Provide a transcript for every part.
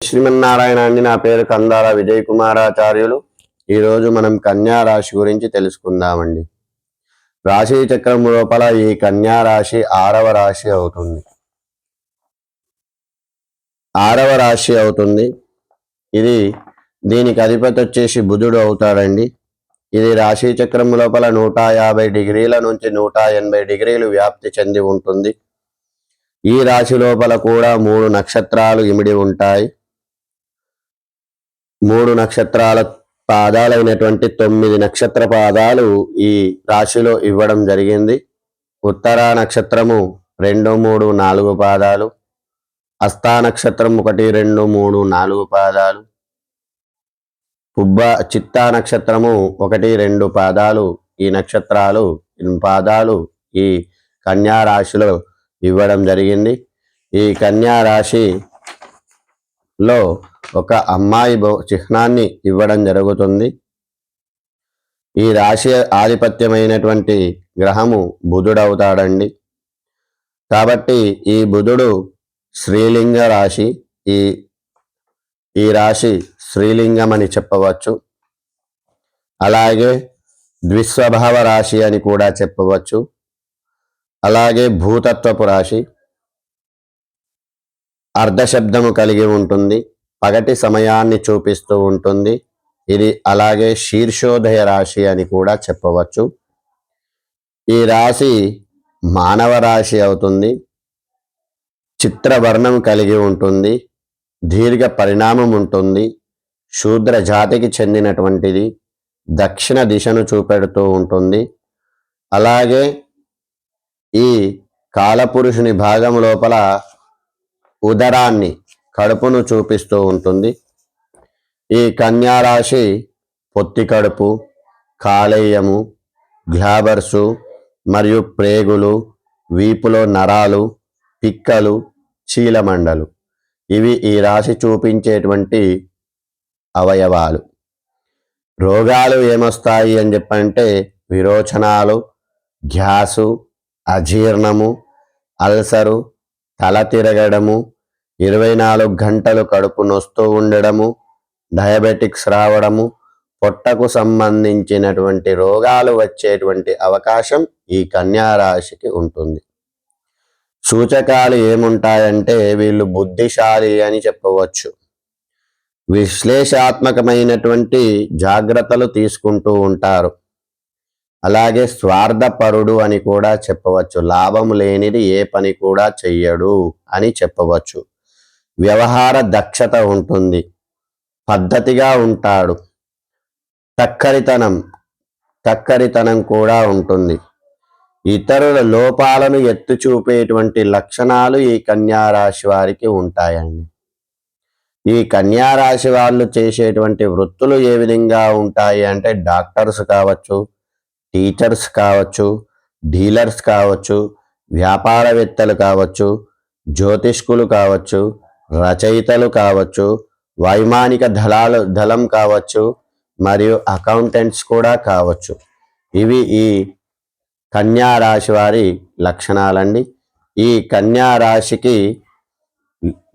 శ్రీమన్నారాయణ అండి నా పేరు కందాల విజయ్ కుమారాచార్యులు ఈరోజు మనం కన్యా రాశి గురించి తెలుసుకుందామండి. రాశి చక్రం లోపల ఈ కన్యా రాశి ఆరవ రాశి అవుతుంది. ఆరవ రాశి అవుతుంది. ఇది దీనికి అధిపతి వచ్చేసి బుధుడు అవుతాడండి. ఇది రాశి చక్రం లోపల నూట యాభై డిగ్రీల నుంచి నూట ఎనభై డిగ్రీలు వ్యాప్తి చెంది ఉంటుంది. ఈ రాశి లోపల కూడా మూడు నక్షత్రాలు ఇమిడి ఉంటాయి. మూడు నక్షత్రాల పాదాలైనటువంటి తొమ్మిది నక్షత్ర పాదాలు ఈ రాశిలో ఇవ్వడం జరిగింది. ఉత్తర నక్షత్రము రెండు మూడు నాలుగు పాదాలు. అస్థా నక్షత్రం ఒకటి రెండు మూడు నాలుగు పాదాలు. పుబ్బ చిత్తా నక్షత్రము ఒకటి రెండు పాదాలు. ఈ నక్షత్రాలు పాదాలు ఈ కన్యా రాశిలో ఇవ్వడం జరిగింది. ఈ కన్యా రాశి లో ఒక అమ్మాయి చిహ్నాన్ని ఇవ్వడం జరుగుతుంది. ఈ రాశి ఆధిపత్యమైనటువంటి గ్రహము బుధుడవుతాడండి. కాబట్టి ఈ బుధుడు శ్రీలింగ రాశి ఈ ఈ రాశి శ్రీలింగం అని చెప్పవచ్చు. అలాగే ద్విస్వభావ రాశి అని కూడా చెప్పవచ్చు. అలాగే భూతత్వపు రాశి అర్ధశబ్దము కలిగి ఉంటుంది పగటి సమయాన్ని చూపిస్తూ ఉంటుంది. ఇది అలాగే శీర్షోదయ రాశి అని కూడా చెప్పవచ్చు. ఈ రాశి మానవ రాశి అవుతుంది చిత్రవర్ణం కలిగి ఉంటుంది దీర్ఘ పరిణామం ఉంటుంది. శూద్ర జాతికి చెందినటువంటిది దక్షిణ దిశను చూపెడుతూ ఉంటుంది. అలాగే ఈ కాలపురుషుని భాగం లోపల ఉదరాన్ని కడుపును చూపిస్తూ ఉంటుంది. ఈ కన్యారాశి పొత్తి కడుపు కాలేయము గ్లాబర్సు మరియు ప్రేగులు వీపులో నరాలు పిక్కలు చీలమండలు. ఇవి ఈ రాశి చూపించేటువంటి అవయవాలు. రోగాలు ఏమొస్తాయి అని చెప్పంటే విరోచనాలు గ్యాసు అజీర్ణము అల్సరు తల తిరగడము ఇరవై నాలుగు గంటలు కడుపు నొస్తూ ఉండడము డయాబెటిక్స్ రావడము పొట్టకు సంబంధించినటువంటి రోగాలు వచ్చేటువంటి అవకాశం ఈ కన్యారాశికి ఉంటుంది. సూచకాలు ఏముంటాయంటే వీళ్ళు బుద్ధిశాలి అని చెప్పవచ్చు. విశ్లేషాత్మకమైనటువంటి జాగ్రత్తలు తీసుకుంటూ ఉంటారు. అలాగే స్వార్థపరుడు అని కూడా చెప్పవచ్చు. లాభం లేనిది ఏ పని కూడా చెయ్యడు అని చెప్పవచ్చు. వ్యవహార దక్షత ఉంటుంది. పద్ధతిగా ఉంటాడు. తక్కరితనం తక్కరితనం కూడా ఉంటుంది. ఇతరుల లోపాలను ఎత్తు చూపేటువంటి లక్షణాలు ఈ కన్యారాశి వారికి ఉంటాయండి. ఈ కన్యారాశి వాళ్ళు చేసేటువంటి వృత్తులు ఏ విధంగా ఉంటాయి అంటే డాక్టర్స్ కావచ్చు టీచర్స్ కావచ్చు డీలర్స్ కావచ్చు వ్యాపారవేత్తలు కావచ్చు జ్యోతిష్కులు కావచ్చు రచయితలు కావచ్చు వైమానిక దళాలు దళం కావచ్చు మరియు అకౌంటెంట్స్ కూడా కావచ్చు. ఇవి ఈ కన్యా రాశి వారి లక్షణాలండి. ఈ కన్యా రాశికి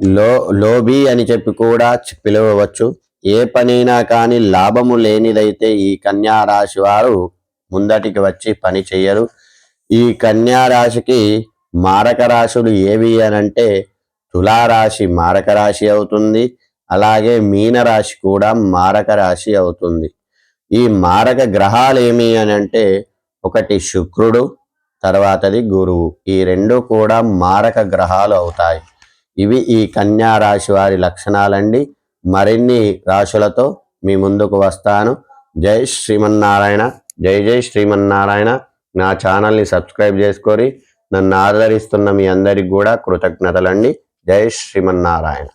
లో లోబీ అని చెప్పి కూడా పిలువవచ్చు. ఏ పనైనా కానీ లాభము లేనిదైతే ఈ కన్యా రాశి వారు ముందటికి వచ్చి పని చేయరు ఈ కన్యా రాశికి మారక రాశులు ఏవి అనంటే తులారాశి మారక రాశి అవుతుంది. అలాగే మీనరాశి కూడా మారక రాశి అవుతుంది. ఈ మారక గ్రహాలు ఏమి అని అంటే ఒకటి శుక్రుడు తర్వాతది గురువు. ఈ రెండు కూడా మారక గ్రహాలు అవుతాయి. ఇవి ఈ కన్యా రాశి వారి లక్షణాలండి. మరిన్ని రాశులతో మీ ముందుకు వస్తాను. జై శ్రీమన్నారాయణ. జై జై శ్రీమన్నారాయణ. నా ఛానల్ని సబ్స్క్రైబ్ చేసుకొని నన్ను ఆదరిస్తున్న మీ అందరికి కూడా కృతజ్ఞతలండి. జై శ్రీమన్నారాయణ